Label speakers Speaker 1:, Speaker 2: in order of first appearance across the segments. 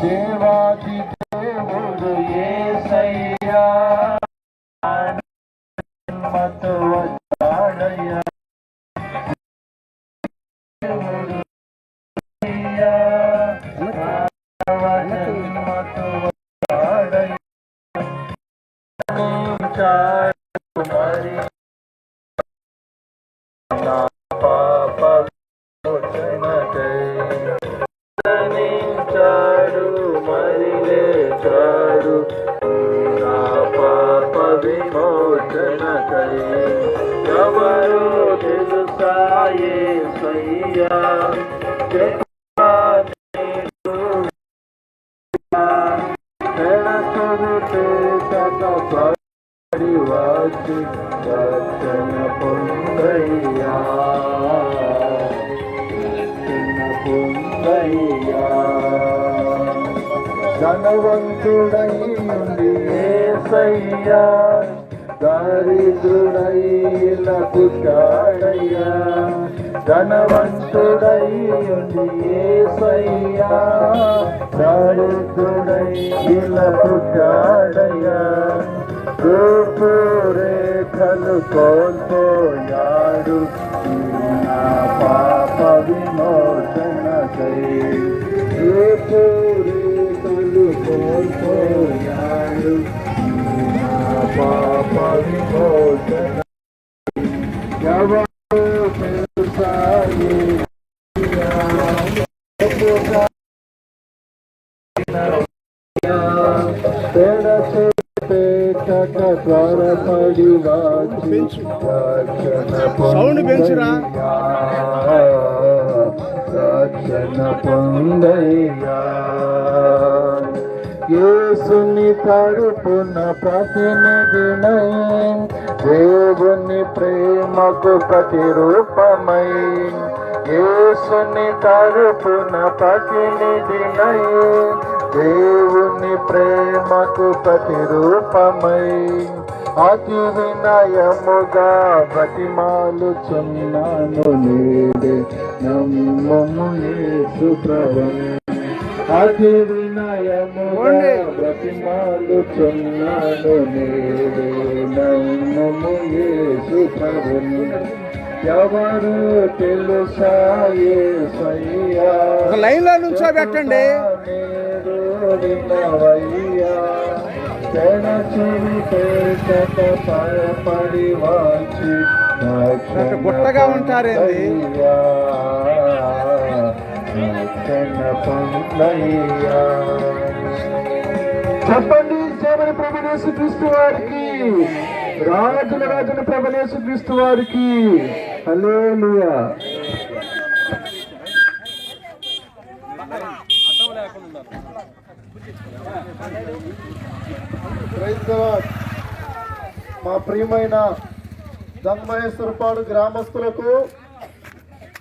Speaker 1: தேவாதி தேவுரு ஏசையா. மத்துவத்தாடையா மத்துவத்தாடையா మరణించాడు మరి లేచాడు. నా పాప విమోచనకై ఎవరు తెలుసాయే సయ్యా? వచ్చి రక్షణ పొందయ్యా పొందయ్యా ధనవంతుడై నుండి ఏసయ్యా. దారిద్రుడై ఇలా ధనవంతుడై ఉండి ఏసయ్యా దారిద్రుడై ఇలా పుట్టాడయ్యా కోల్పోయాడు.
Speaker 2: సౌండ్ పెంచురా.
Speaker 1: రక్షణ పొందయ్యా యేసుని తరపున ప్రతినిధినై దేవుని ప్రేమకు ప్రతిరూపమై యేసుని తరపున ప్రతినిధినై దేవుని ప్రేమకు ప్రతిరూపమై అతి వినయముగా బతిమాలు చున్నాను నేడే. నమ్మము యేసు ప్రభు అతి నమ్మము యేసు ఎవరు తెలుసా
Speaker 2: ఒక లైన్లో నుంచో పెట్టండి. గుట్టగా ఉంటారేంది?
Speaker 1: చెప్పండి సేవని ప్రభునేసు క్రీస్తు వారికి. రాజుల రాజుని ప్రభునేసు క్రీస్తు వారికి. హల్లెలూయా. మా ప్రియమైన దంగమహేశ్వరపాడు గ్రామస్తులకు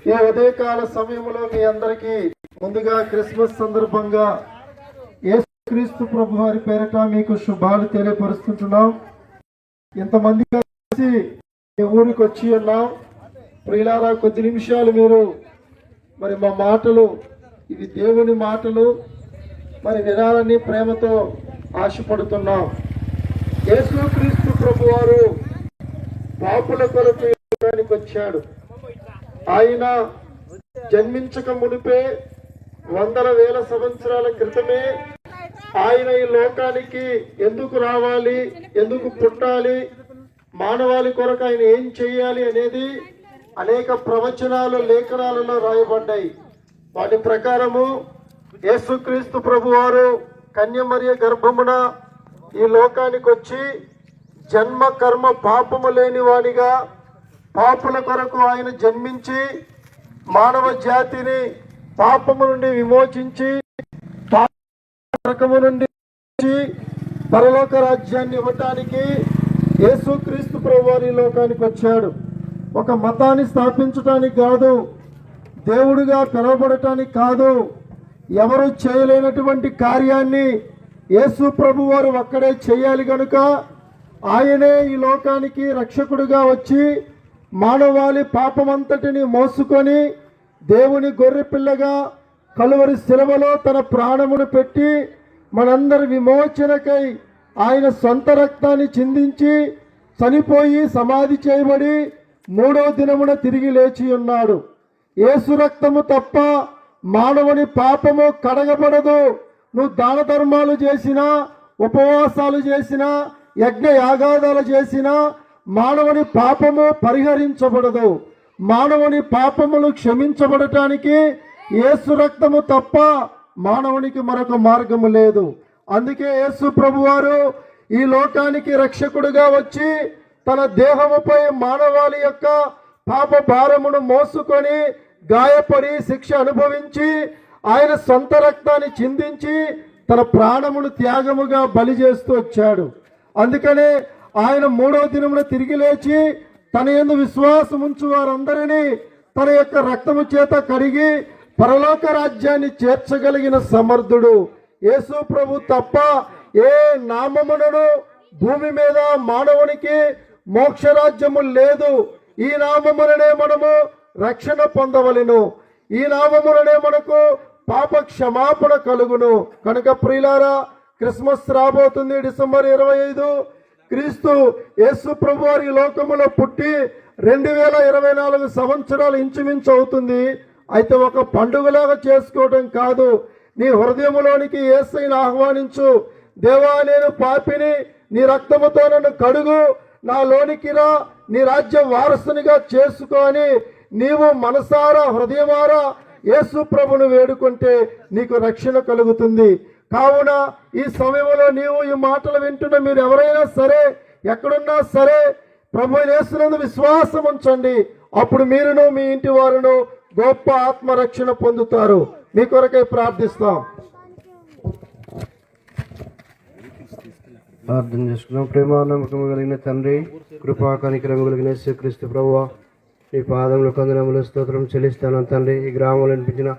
Speaker 1: ఈ ఉదయకాల సమయంలో మీ అందరికీ ముందుగా క్రిస్మస్ సందర్భంగా యేసుక్రీస్తు ప్రభు వారి పేరట మీకు శుభాలు తెలియపరుస్తుంటున్నాం. ఇంతమంది కలిసి మీ ఊరికి వచ్చి ఉన్నాం. ప్రియులారా కొద్ది నిమిషాలు మీరు మరి మా మాటలు ఇవి దేవుని మాటలు మరి వినాలని ప్రేమతో ఆశపడుతున్నాం. యేసుక్రీస్తు ప్రభు వారు పాపుల కొరకు వచ్చాడు. ఆయన జన్మించక మునిపే వందల వేల సంవత్సరాల క్రితమే ఆయన ఈ లోకానికి ఎందుకు రావాలి ఎందుకు పుట్టాలి మానవాళి కొరకు ఆయన ఏం చేయాలి అనేది అనేక ప్రవచనాలు లేఖనాలలో రాయబడ్డాయి. వాటి ప్రకారము యేసుక్రీస్తు ప్రభువారు కన్యమరియ గర్భమున ఈ లోకానికి వచ్చి జన్మ కర్మ పాపము లేని వాడిగా పాపుల కొరకు ఆయన జన్మించి మానవ జాతిని పాపము నుండి విమోచించి పాపము నుండి పరలోక రాజ్యాన్ని ఇవ్వటానికి యేసుక్రీస్తు ప్రభువారి లోకానికి వచ్చాడు. ఒక మతాన్ని స్థాపించటానికి కాదు దేవుడిగా పిలువబడటానికి కాదు ఎవరు చేయలేనటువంటి కార్యాన్ని యేసు ప్రభు వారు ఒక్కడే చేయాలి కనుక ఆయనే ఈ లోకానికి రక్షకుడిగా వచ్చి మానవాళి పాపమంతటిని మోసుకొని దేవుని గొర్రె పిల్లగా
Speaker 3: కలువరి శిలవలో తన ప్రాణమును పెట్టి మనందరి విమోచనకై ఆయన సొంత రక్తాన్ని చిందించి చనిపోయి సమాధి చేయబడి మూడో దినమున తిరిగి లేచి ఉన్నాడు. ఏసు రక్తము తప్ప మానవుని పాపము కడగబడదు. నువ్వు దాన ధర్మాలు చేసినా ఉపవాసాలు చేసినా యజ్ఞ యాగాదాలు చేసినా మానవుని పాపము పరిహరించబడదు. మానవుని పాపములు క్షమించబడటానికి ఏసు రక్తము తప్ప మానవునికి మరొక మార్గము లేదు. అందుకే యేసు ప్రభువారు ఈ లోకానికి రక్షకుడుగా వచ్చి తన దేహముపై మానవాళి యొక్క పాప భారమును మోసుకొని గాయపడి శిక్ష అనుభవించి ఆయన సొంత రక్తాన్ని చిందించి తన ప్రాణమును త్యాగముగా బలి చేస్తూ వచ్చాడు. అందుకనే ఆయన మూడో దినమున తిరిగి లేచి తన ఎందు విశ్వాసం ఉంచు వారందరినీ తన యొక్క రక్తము చేత కడిగి పరలోక రాజ్యాన్ని చేర్చగలిగిన సమర్థుడు. యేసు ప్రభు తప్ప ఏ నామమునను భూమి మీద మానవునికి మోక్షరాజ్యము లేదు. ఈ నామముననే మనము రక్షణ పొందవలెను. ఈ నామముననే మనకు పాప క్షమాపణ కలుగును. కనుక ప్రియులారా క్రిస్మస్ రాబోతుంది డిసెంబర్ ఇరవై ఐదు. క్రీస్తు యేసు ప్రభు వారి లోకములో పుట్టి రెండు వేల ఇరవై నాలుగు సంవత్సరాలు ఇంచుమించు అవుతుంది. అయితే ఒక పండుగలాగా చేసుకోవడం కాదు. నీ హృదయములోనికి ఏసైని ఆహ్వానించు. దేవా నేను పాపిని నీ రక్తముతో నన్ను కడుగు. నాలోనికి రా నీ రాజ్యం వారసునిగా చేసుకొని నీవు మనసారా హృదయమారా యేసు ప్రభును వేడుకుంటే నీకు రక్షణ కలుగుతుంది. కావున ఈ సమయంలో నీవు ఈ మాటలు వింటున్న మీరు ఎవరైనా సరే ఎక్కడున్నా సరే ప్రభు యేసునందు విశ్వాసం ఉంచండి. అప్పుడు మీరును మీ ఇంటి వారును గొప్ప ఆత్మరక్షణ పొందుతారు. మీ కొరకై ప్రార్థిస్తాం.
Speaker 4: ప్రార్థన చేసుకున్నాం. ప్రేమ నమ్మకం కలిగిన తండ్రి కృపా కనికరం కలిగిన శ్రీక్రీస్తు ప్రభువ ఈ పాదంలో కందనములు స్తోత్రం చెల్లిస్తాను తండ్రి. ఈ గ్రామంలో అనిపించిన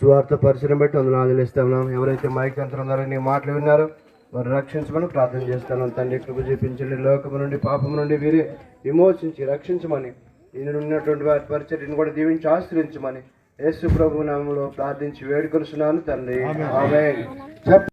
Speaker 4: స్వార్థ పరిసరం బట్టి వందనాలు చెల్లిస్తాను ఎవరైతే మైక్ అంతరం ద్వారా నీ మాటలు విన్నారో వారు రక్షించమని ప్రార్థన చేస్తాను. తండ్రి కృప చూపించండి. లోకము నుండి పాపము నుండి వీరి విమోచించి రక్షించమని. ఈయన ఉన్నటువంటి వారి పరిచర్యను కూడా దీవించి ఆశ్రయించమని. యేసు ప్రభు నామంలో ప్రార్థించి వేడుకొలుస్తున్నాను తండ్రి. ఆమేన్.